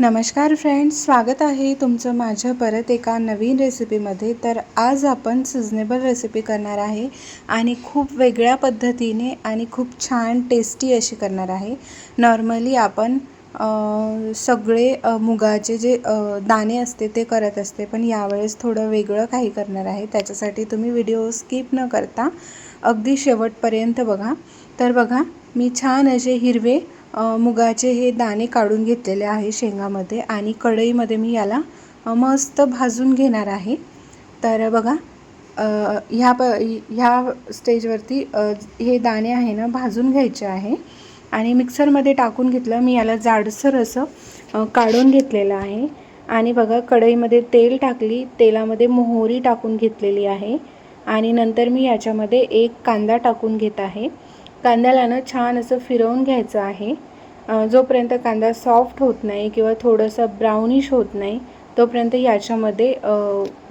नमस्कार फ्रेंड्स स्वागत आहे तुमचं माझ्या परत एका नवीन रेसिपीमध्ये तर आज आपण सिजनेबल रेसिपी करणार आहे आणि खूप वेगळ्या पद्धतीने आणि खूप छान टेस्टी अशी करणार आहे. नॉर्मली आपण सगळे मुगाचे जे दाणे असते ते करत असते पण यावेळेस थोडं वेगळं काही करणार आहे. त्याच्यासाठी तुम्ही व्हिडिओ स्किप न करता अगदी शेवटपर्यंत बघा. तर बघा मी छान असे हिरवे मुगाचे हे दाणे काढून घेतलेले आहे शेंगामध्ये आणि कढईमध्ये मी याला मस्त भाजून घेणार आहे. तर बघा ह्या प ह्या स्टेजवरती हे दाणे आहे ना भाजून घ्यायचे आहे. आणि मिक्सरमध्ये टाकून घेतलं मी याला जाडसर असं काढून घेतलेलं आहे. आणि बघा कढईमध्ये तेल टाकली तेलामध्ये मोहरी टाकून घेतलेली आहे. आणि नंतर मी याच्यामध्ये एक कांदा टाकून घेत आहे. कांद्याला ना छान असं फिरवून घ्यायचं आहे. जोपर्यंत कांदा सॉफ्ट होत नाही किंवा थोडंसं ब्राउनिश होत नाही तोपर्यंत याच्यामध्ये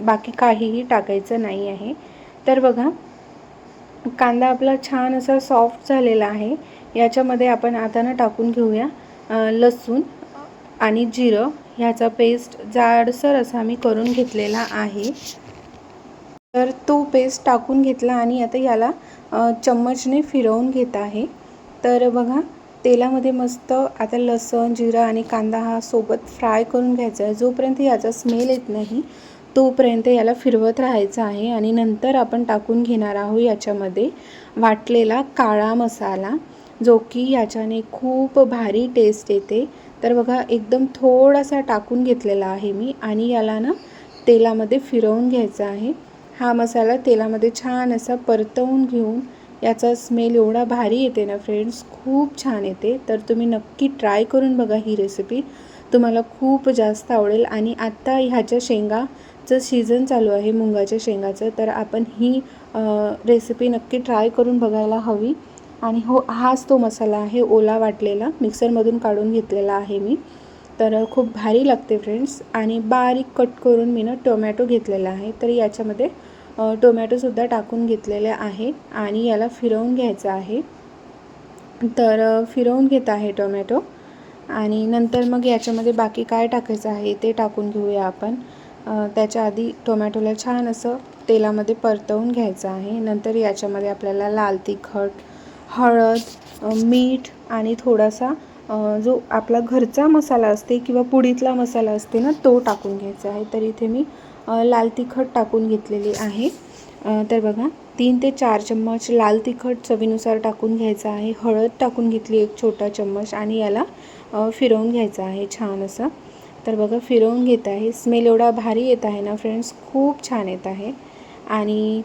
बाकी काहीही टाकायचं नाही आहे. तर बघा कांदा आपला छान असा सॉफ्ट झालेला आहे. याच्यामध्ये आपण आता ना टाकून घेऊया लसूण आणि जिरं. ह्याचा पेस्ट जाडसर असा मी करून घेतलेला आहे. तर तो पेस्ट टाकून घेतला आणि आता याला चम्मचने फिरवून घेत आहे. तर बघा तेलामध्ये मस्त आता लसण जिरा आणि कांदा हा सोबत फ्राय करून घ्यायचा आहे. जोपर्यंत याचा स्मेल येत नाही तोपर्यंत याला फिरवत राहायचं आहे आणि नंतर आपण टाकून घेणार आहोत याच्यामध्ये वाटलेला काळा मसाला जो की याच्याने खूप भारी टेस्ट येते. तर बघा एकदम थोडासा टाकून घेतलेला आहे मी आणि याला ना तेलामध्ये फिरवून घ्यायचं आहे. हा मसाला तेलामध्ये छान असा परतवून घेऊन याचा स्मेल एवढा भारी येते ना फ्रेंड्स खूप छान येते. तर तुम्ही नक्की ट्राय करून बघा ही रेसिपी तुम्हाला खूप जास्त आवडेल. आणि आत्ता ह्याच्या शेंगाचं सीझन चालू आहे मुंगाच्या शेंगाचं. तर आपण ही रेसिपी नक्की ट्राय करून बघायला हवी. आणि हो हाच तो मसाला आहे ओला वाटलेला. मिक्सरमधून काढून घेतलेला आहे मी. तर खूप भारी लागते फ्रेंड्स. आणि बारीक कट करून मी ना टोमॅटो घेतलेला आहे. तर याच्यामध्ये टोमॅटोसुद्धा टाकून घेतलेले आहे. आणि याला फिरवून घ्यायचं आहे. तर फिरवून घेत आहे टोमॅटो. आणि नंतर मग याच्यामध्ये बाकी काय टाकायचं आहे ते टाकून घेऊया आपण. त्याच्या आधी टोमॅटोला छान असं तेलामध्ये परतवून घ्यायचं आहे. नंतर याच्यामध्ये आपल्याला लाल तिखट हळद मीठ आणि थोडासा जो आपला घरचा मसाला असते किंवा पुडीतला मसाला असते ना तो टाकून घ्यायचा आहे. तर इथे मी लाल तिखट टाकून घेतलेली आहे. तर बघा तीन ते चार चम्मच लाल तिखट चवीनुसार टाकून घ्यायचा आहे. हळद टाकून घेतली एक छोटा चम्मच आणि याला फिरवून घ्यायचा आहे छान असं. तर बघा फिरवून घेत आहे. स्मेल एवढा भारी येत आहे ना फ्रेंड्स खूप छान येत आहे. आणि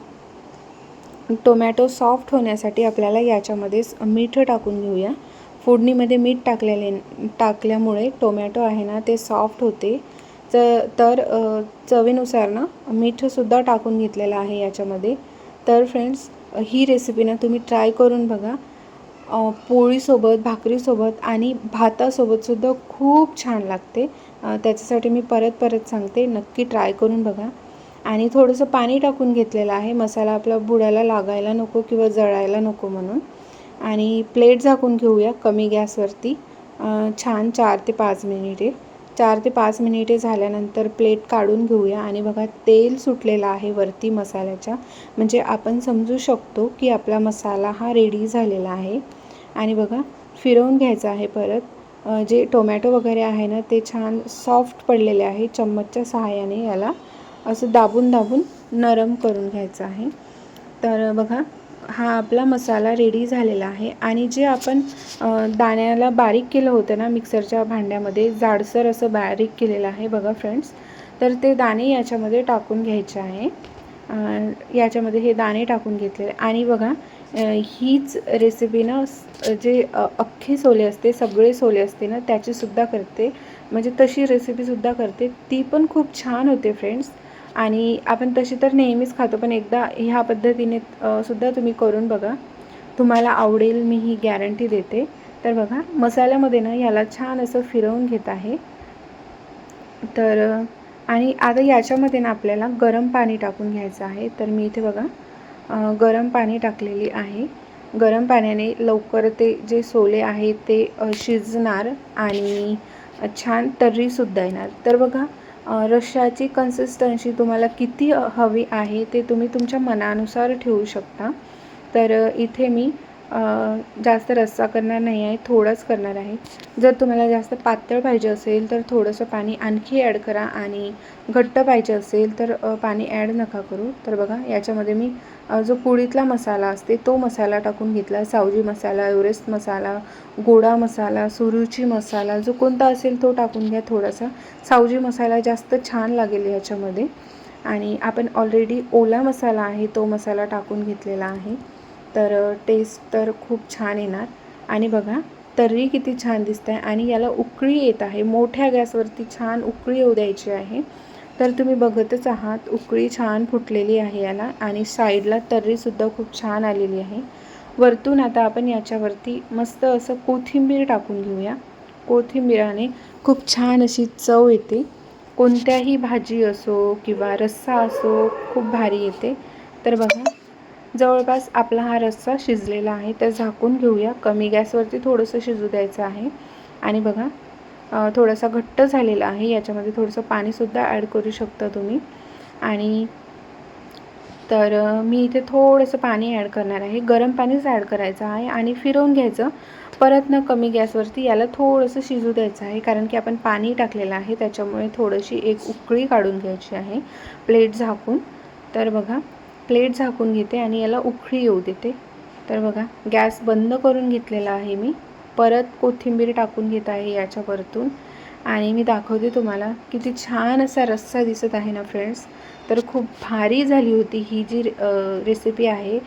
टोमॅटो सॉफ्ट होण्यासाठी आपल्याला याच्यामध्येच मीठ टाकून घेऊया. फोडणीमध्ये मीठ टाकलेले टाकल्यामुळे टोमॅटो आहे ना ते सॉफ्ट होते. च तर चवीनुसार ना मीठसुद्धा टाकून घेतलेलं आहे याच्यामध्ये. तर फ्रेंड्स ही रेसिपी ना तुम्ही ट्राय करून बघा. पोळीसोबत भाकरीसोबत आणि भातासोबतसुद्धा खूप छान लागते. त्याच्यासाठी मी परत परत सांगते नक्की ट्राय करून बघा. आणि थोडंसं पाणी टाकून घेतलेलं आहे. मसाला आपला बुडायला लागायला नको किंवा जळायला नको म्हणून. आणि प्लेट झाकून घेऊया कमी गॅसवरती. छान चार ते पाच मिनिटे. चार ते पाच मिनिटे झाल्यानंतर प्लेट काढून घेऊया. आणि बघा तेल सुटलेलं आहे वरती मसाल्याच्या. म्हणजे आपण समजू शकतो की आपला मसाला हा रेडी झालेला आहे. आणि बघा फिरवून घ्यायचा आहे परत. जे टोमॅटो वगैरे आहे ना ते छान सॉफ्ट पडलेले आहे चम्मचच्या सहाय्याने याला. असं दाबून दाबून नरम करून घ्यायचं आहे. तर बघा हा आपला मसाला रेडी झालेला आहे. आणि जे आपण दाण्याला बारीक केलं होतं ना मिक्सरच्या भांड्यामध्ये जाडसर असं बारीक केलेलं आहे बघा फ्रेंड्स तर ते दाणे याच्यामध्ये टाकून घ्यायचे आहे. याच्यामध्ये हे दाणे टाकून घेतलेले. आणि बघा हीच रेसिपी ना जे अख्खे सोले असते सगळे सोले असते ना त्याचीसुद्धा करते. म्हणजे तशी रेसिपीसुद्धा करते. ती पण खूप छान होते फ्रेंड्स आणि आपण तशी तर नेहमीच खातो पण एकदा ह्या पद्धतीने सुद्धा तुम्ही करून बघा. तुम्हाला आवडेल मी ही गॅरंटी देते. तर बघा मसाल्यामध्ये ना ह्याला छान असं फिरवून घेत आहे. तर आणि आता याच्यामध्ये ना आपल्याला गरम पाणी टाकून घ्यायचं आहे. तर मी इथे बघा गरम पाणी टाकलेली आहे. गरम पाण्याने लवकर ते जे सोले आहे ते शिजणार आणि छान तर्रीसुद्धा येणार. तर बघा रश्श्याची कन्सिस्टन्सी तुम्हाला किती हवी आहे ते तुम्ही तुमच्या मनानुसार ठेवू शकता. तर इथे मी जास्त रस्सा करणार नाही आहे थोडाच करणार आहे. जर तुम्हाला जास्त पातळ पाहिजे असेल तर थोडंसं पाणी आणखी ॲड करा आणि घट्ट पाहिजे असेल तर पाणी ॲड नका करू. तर बघा याच्यामध्ये मी जो पोळीतला मसाला असते तो मसाला टाकून घेतला. सावजी मसाला एव्हरेस्ट मसाला गोडा मसाला सुरुची मसाला जो कोणता असेल तो टाकून घ्या थोडासा. सावजी मसाला जास्त छान लागेल याच्यामध्ये. आणि आपण ऑलरेडी ओला मसाला आहे तो मसाला टाकून घेतलेला आहे. तर टेस्ट तर खूप छान येणार. आणि बघा तर्री किती छान दिसत आहे आणि याला उकळी येत आहे. मोठ्या गॅसवरती छान उकळी येऊ द्यायची आहे. तर तुम्ही बघतच आहात उकळी छान फुटलेली आहे याला आणि साईडला तर्रीसुद्धा खूप छान आलेली आहे. वरतून आता आपण याच्यावरती मस्त असं कोथिंबीर टाकून घेऊया. कोथिंबीराने खूप छान अशी चव येते. कोणत्याही भाजी असो किंवा रस्सा असो खूप भारी येते. तर बघा जवळपास आपला हा रस्सा शिजलेला आहे. तर झाकून घेऊया. कमी गॅसवरती थोडंसं शिजू द्यायचं आहे. आणि बघा थोडासा घट्ट झालेला आहे. याच्यामध्ये थोडंसं पाणीसुद्धा ॲड करू शकता तुम्ही. आणि तर मी इथे थोडंसं पाणी ॲड करणार आहे. गरम पाणीच ॲड करायचं आहे आणि फिरवून घ्यायचं. परत न कमी गॅसवरती याला थोडंसं शिजू द्यायचं आहे. कारण की आपण पाणी टाकलेलं आहे. त्याच्यामुळे थोडीशी एक उकळी काढून घ्यायची आहे. प्लेट झाकून. तर बघा प्लेट झाकून घेते आणि याला उकळी येऊ देते. तर बघा गॅस बंद करून घेतलेला आहे मी. परत कोथिंबीर टाकून घेत आहे याच्यावरतून. आणि मी दाखवते तुम्हाला किती छान असा रस्सा दिसत आहे ना फ्रेंड्स. तर खूप भारी झाली होती ही जी रेसिपी आहे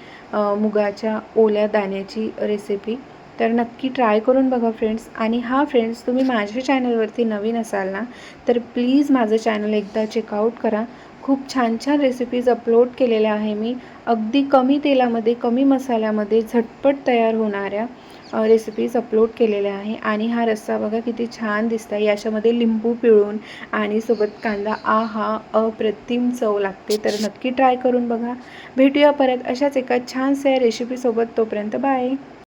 मुगाच्या ओल्या दाण्याची रेसिपी तर नक्की ट्राय करून बघा फ्रेंड्स. आणि हा फ्रेंड्स तुम्ही माझ्या चॅनलवरती नवीन असाल ना तर प्लीज माझं चॅनल एकदा चेकआउट करा. खूप छान छान रेसिपीज अपलोड केलेल्या आहे मी. अगदी कमी तेलामध्ये कमी मसाल्यामध्ये झटपट तयार होणाऱ्या रेसिपीज अपलोड केलेल्या आहे. आणि हा रस्सा बघा किती छान दिसत आहे याच्यामध्ये लिंबू पिळून आणि सोबत कांदा आ हा अप्रतिम चव लागते. तर नक्की ट्राय करून बघा. भेटूया परत अशाच एका छानशा रेसिपीसोबत तोपर्यंत बाय